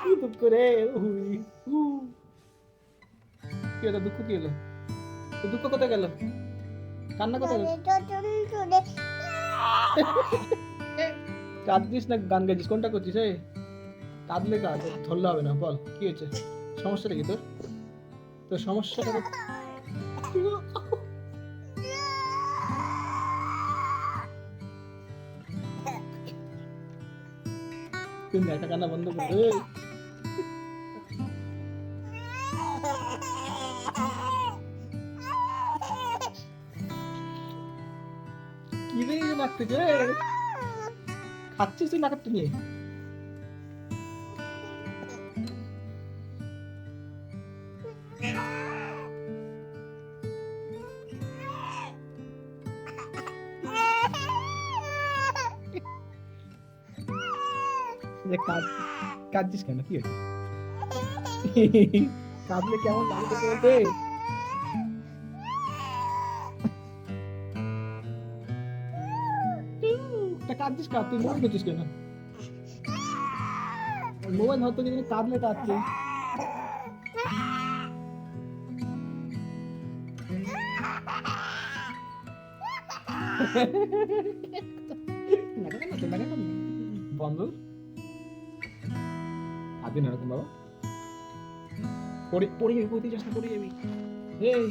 কি দুঃখ রে। কি হলো দুঃখ কি হলো দুঃখ কোথায় গেল কান্না কোথায় গেল কাঁদছিস না? গান গাইছিস? কোনটা করছিস? এই, কাঁদলে কাজ। ধরলে হবে না, বল। কি হয়েছে? সমস্যাটা কি তোর? তোর সমস্যাটা কোথায়? তুই একটা কান্না বন্ধ কর এই। কি রে নাক থেকে খাচ্ছিস তুই নাকারটা নিয়ে যে কাঁদ, কাঁদছিস কেন? কি হয়েছে? কাঁদলে কেমন লাগে তোকে বলতে কাঁদছিস কাঁদ তুই মোবাইল করছিস কেন? মোবাইল কাঁদলে কাঁদছিস বন্ধু? আদিন রকম বাবা। পড়ে পড়ে যাবি পড়তে যাস না পড়ে যাবি এই